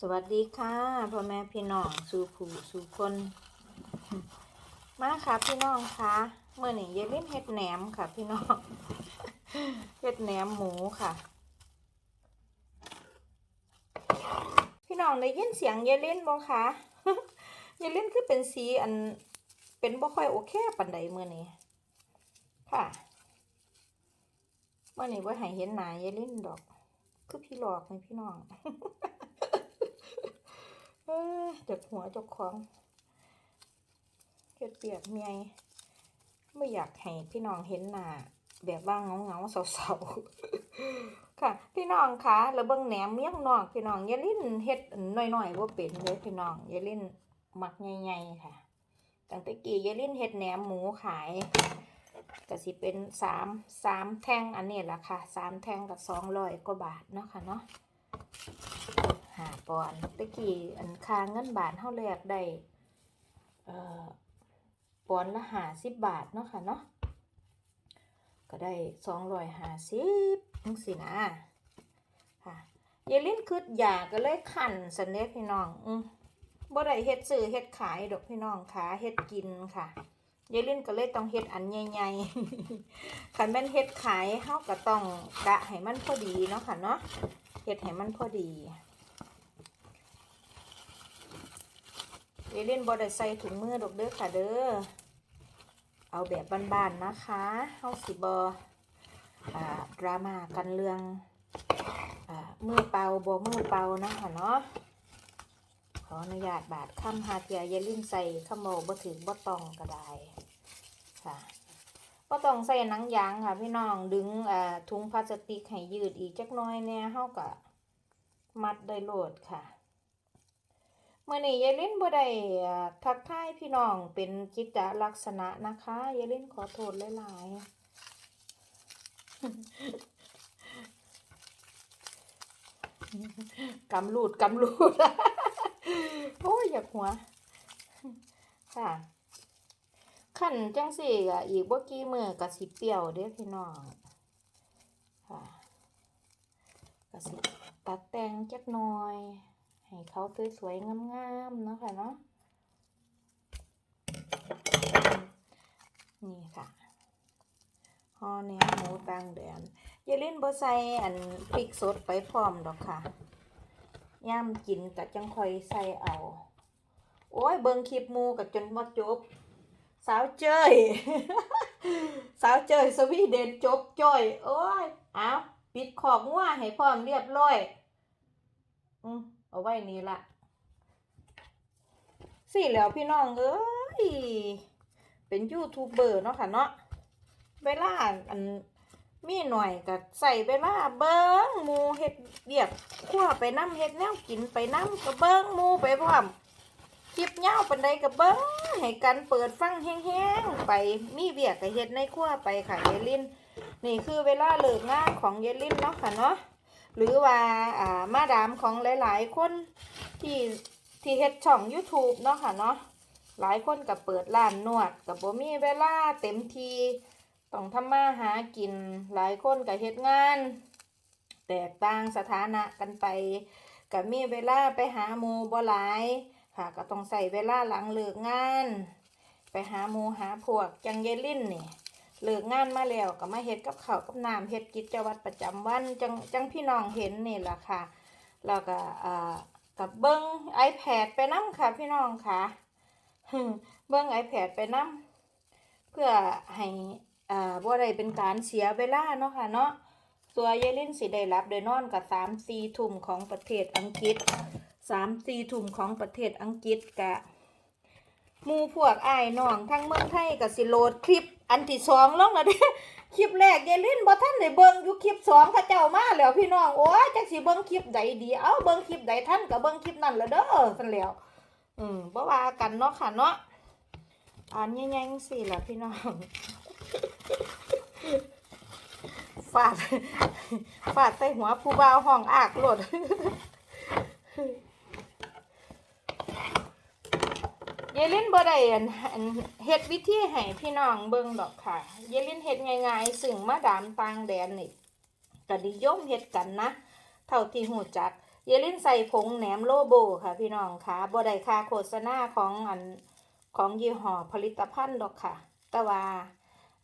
สวัสดีค่ะพ่อแม่พี่น้องสู่ผู้สู่คน มาค่ะพี่น้องคะเมื่อนี้ยายลิ้นเฮ็ดแหนมค่ะพี่น้องเฮ็ดแหนมหมูค่ะ พี่น้องได้ยินเสียงยายลิ้นบ่คะยายลิ้นคือเป็นสีอันเป็นบ่ค่อยโอเคปานใดเมื่อนี้ค่ะเมื่อนี้ว่าให้เห็นหนายายลิ้นดอก คือพี่หลอกไงพี่น้อง จากหัวเจากของเฮ็ดเปียกเมียไม่อยากให้พี่น้องเห็นหน้าแบบว่าเงาเงาๆเศร้าๆค่ะ พี่น้องคะแล้วเบิ่งแหนมเมียงนอกพี่น้องอย่าลิ้นเฮ็ดน้อยๆว่าเป็นเลยพี่น้องอย่าลิ้นมักใหญ่ๆค่ะตั้งแต่กี้อย่าลิ้นเฮ็ดแหนมหมูขายก็สิเป็นสามสามแท่งอันนี้แหละค่ะสามแท่งกับสองร้อยกว่าบาทเนาะค่ะเนาะ หาปอนตะกี้อันค่าเงินบาทเท่าแรกได้เอ่อปอนละหาสิบบาทเนาะค่ะเนาะก็ได้สองร้อยหาสิบจังสินะค่ะยายลิ้นคืดอยากก็เลยขันสันเด้พี่น้องอืมบ่ได้เฮ็ดซื้อเฮ็ดขายดอกพี่น้องค่ะเฮ็ดกินค่ะยายลิ้นก็เลยต้องเฮ็ดอันใหญ่ๆคันแม่นเฮ็ดขายเฮาก็ต้องกะให้มันพอดีเนาะค่ะเนาะเฮ็ดให้มันพอดี เอเล่นบอได้ใส่ถุงมือดอกเด้อค่ะเด้อ เอาแบบบานๆนะคะเฮาสิบอ่าดราม่ากันเรื่องอ่ามือเปล่าบ่มือเปล่านะคะเนาะ ขออนุญาตบาดคำหาเทียอยาลิ้นใส่ขโมบ่ถึงบ่ตองก็ได้ค่ะบ่ตองใส่หนังยางค่ะพี่น้องดึงอ่าถุงพลาสติกให้ยืดอีกจักน้อยเนี่ยเฮาก็มัดได้โหลดค่ะ เมื่อนี้ยายลินบ่ได้ทักทายพี่น้องเป็นจิตลักษณะนะคะยายลินขอโทษหลายๆกำลูดกำลูดโอ้ยอยากหัว ค่ะขันจังสี่อะอีกบ่กี่มือกับสิเปรี้ยวเด้อพี่น้องค่ะกสิตัดแต่งจักหน่อย ให้เขาสวยๆงามๆเนาะค่ะเนาะนี่ค่ะห่อเนื้อหมูตังแดนอย่าเล่นบ่ใส่อันพริกสดไปพร้อมดอกค่ะย่ามกินก็จังคอยใส่เอา โอ้ยเบิ่งคลิปมูกับจนบ่จบ สาวเจยสาวเจยสวีเดนจบจ้อย โอ้ย เอาปิดขอบงัวให้พร้อมเรียบร้อย อืม เอาไว้นี่ละสิแล้วพี่น้องเอ้ยเป็นยูทูบเบอร์เนาะค่ะเนาะเวลาอันมีหน่อยก็ใส่เวลาเบิ้งหมูเฮ็ดเบียกคั่วไปน้ำเฮ็ดแนวกินไปน้ำก็เบิ้งหมูไปพร้อมคลิปยาปันใดก็เบิ้งให้กันเปิดฟังแห้งๆไปมีเบียกก็เฮ็ดในครัวไปค่ะเยลินนี่คือเวลาเลิกงานของเยลินเนาะค่ะเนาะ หรือว่าอ่ามาดามของหลาย ๆ คนที่ที่เฮ็ดช่อง YouTube เนาะค่ะเนาะหลายคนก็เปิดร้านนวดกับบ่มีเวลาเต็มทีต้องทำมาหากินหลายคนก็เฮ็ดงาน แตกต่างสถานะกันไปก็มีเวลาไปหาหมูบ่หลาย ค่ะก็ต้องใส่เวลาหลังเลิกงาน ไปหาหมูหาพวกจังเยลินนี่ เลิกงานมาแล้วก็มาเฮ็ดกับข้าวกับน้ำเฮ็ดกิจวัตรประจำวันจังจังพี่น้องเห็นนี่แหละค่ะแล้วก็อ่ากับเบิ้ง iPad ไปนํค่ะพี่น้องค่ะเบิ้ง iPad ไปนํเพื่อให้อ่าบ่ได้เป็นการเสียเวลาเนาะค่ะเนาะตัวยายลินสิได้รับได้นอนกับสามสี่ทุ่มของประเทศอังกฤษสามสี่ทุ่มของประเทศอังกฤษกะมูพวกอ้ายน้องทั้งเมืองไทยก็สิโหลดคลิป อันที่สองลงแล้วเด้คลิปแรกยายลินบ่ทันได้เบิ่งอยู่คลิปสองเขาเจ้ามาแล้วพี่น้องโอ้ยจักสิเบิ่งคลิปใดดีเอ้าเบิ่งคลิปใดท่านก็เบิ่งคลิปนั้นละเด้อซั่นแหล้วอืมบ่ว่ากันเนาะค่ะเนาะอ่านยังซี่ล่ะพี่น้องฟาดฟาดใส่หัวผู้บ่าวห้องอากโลด เยลินบ่ได้อันอันเฮ็ดวิธีให้พี่น้องเบิ่งดอกค่ะ เยลินเฮ็ดง่ายๆซึ่งมาดามต่างแดนนี่ก็นิยมเฮ็ดกันนะ เท่าที่หูจัก เยลินใส่ผงแหนมโลโบค่ะ พี่น้องค่ะบ่ได้ค่าโฆษณาของอันของยี่ห้อผลิตภัณฑ์ดอกค่ะ แต่ว่า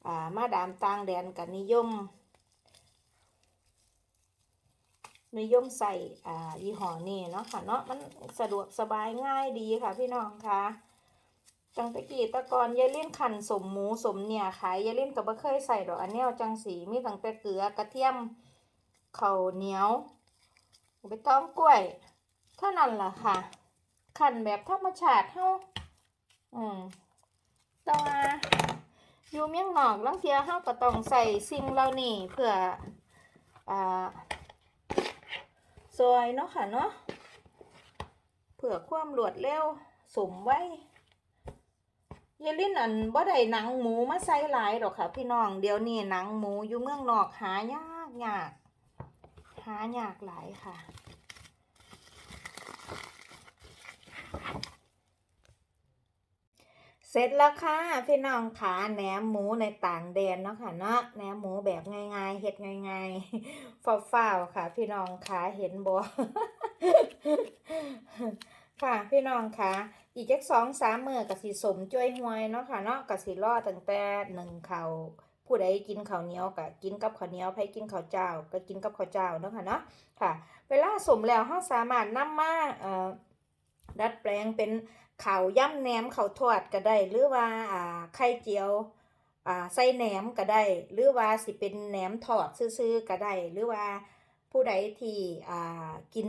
อ่ามาดามต่างแดนก็นิยม นิยมใส่อ่ายี่ห้อนี้เนาะค่ะเนาะมันสะดวกสบายง่ายดีค่ะพี่น้องค่ะ จังตะกี้ตะกอนยายเล่นขันสมหมูสมเนี่ยขายยายเล่นก็บ่เคยใส่ดอกอันแนวจังสีมีตั้งแต่เกลือกระเทียมข้าวเหนียวใบตองกล้วยเท่านั้นล่ะค่ะขันแบบธรรมชาติเฮาอืมต่ว่าอยู่เมียงนอกลังเทียเฮาก็ต้องใส่สิ่งเหล่านี้เพื่ออ่าซอยเนาะค่ะเนาะเผื่อความรวดเร็วสมไว้ เยาลินอันบ่ได้หนังหมูมาใส่หลายดอกค่ะ พี่น้องเดี๋ยวนี้หนังหมูอยู่เมืองนอกหายากยากหายากหลายค่ะ เสร็จแล้วค่ะพี่น้องค่ะแหนมหมูในต่างแดนเนาะค่ะเนาะแหนมหมูแบบง่ายๆเฮ็ดง่ายๆฟ้าๆค่ะ พี่น้องค่ะเห็นบ่ ค่ะพี่น้องค่ะ อีกจักสองสามมือก็สิสมจ้วยหวยเนาะค่ะเนาะก็สิรอตั้งแต่หนึ่งข้าวผู้ใดกินข้าวเหนียวก็กินกับข้าวเหนียวไผกินข้าวเจ้า ก็กินกับข้าวเจ้าเนาะค่ะเนาะค่ะ เวลาสมแล้วเราสามารถนำมาเอ่อดัดแปลงเป็นข้าวย่ำแหนมข้าวทอดก็ได้ หรือว่าอ่าไข่เจียวอ่าใส่แหนมก็ได้ หรือว่าสิเป็นแหนมทอดซื่อๆก็ได้ หรือว่าผู้ใดที่อ่ากิน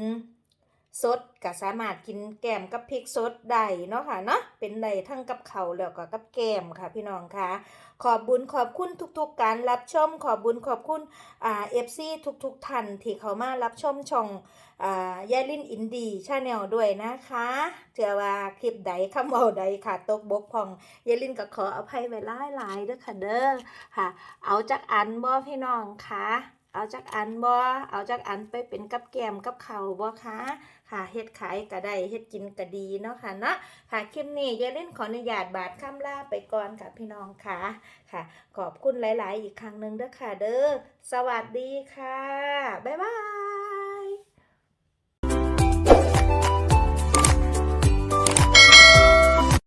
สดก็สามารถกินแกมกับพริกสดได้เนาะค่ะเนาะเป็นได้ทั้งกับเขาแล้วก็กับแกมค่ะพี่น้องค่ะ ขอบบุญขอบคุณทุกๆการรับชม ขอบบุญขอบคุณอ่าเอฟซีทุกๆท่านที่เขามารับชมช่องอ่ายายลินอินดีชาแนลด้วยนะคะเชื่อว่าคลิปใดคำเว้าใดค่ะตกบกพองยายลินก็ขออภัยไว้หลายๆเด้อค่ะเด้อค่ะ เอาจากอันบ่พี่น้องคะเอาจากอันบ่เอาจากอันไปเป็นกับแกมกับเขาบ่คะ ค่ะเฮ็ดขายก็ได้เฮ็ดกินก็ดีเนาะค่ะเนาะค่ะคลิปนี้ยายลินขออนุญาตบาดคำลาไปก่อนค่ะพี่น้องค่ะค่ะ ขอบคุณหลาย ๆ อีกครั้งหนึ่งเด้อค่ะเด้อสวัสดีค่ะ บ๊ายบาย